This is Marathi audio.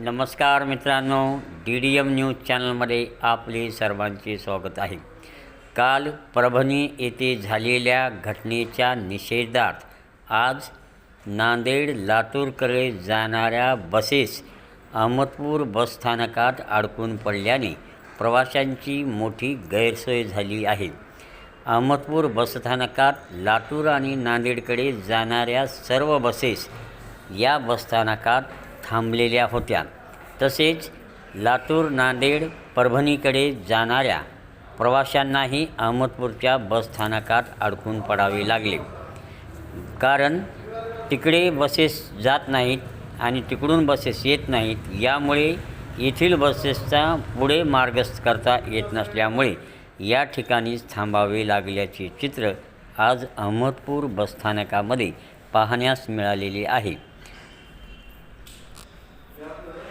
नमस्कार मित्रांनो डी डी एम न्यूज चॅनलमध्ये आपले सर्वांचे स्वागत आहे. काल परभणी येथे झालेल्या घटनेच्या निषेधार्थ आज नांदेड लातूरकडे जाणाऱ्या बसेस अहमदपूर बसस्थानकात अडकून पडल्याने प्रवाशांची मोठी गैरसोय झाली आहे. अहमदपूर बसस्थानकात लातूर आणि नांदेडकडे जाणाऱ्या सर्व बसेस या बसस्थानकात थांबलेल्या होत्या. तसेच लातूर नांदेड परभणीकडे जाणाऱ्या प्रवाशांनाही अहमदपूरच्या बसस्थानकात अडकून पडावे लागले. कारण तिकडे बसेस जात नाहीत आणि तिकडून बसेस येत नाहीत यामुळे येथील बसेसचा पुढे मार्गस्थ करता येत नसल्यामुळे या ठिकाणीच थांबावे लागल्याचे चित्र आज अहमदपूर बसस्थानकामध्ये पाहण्यास मिळालेले आहे. Yeah.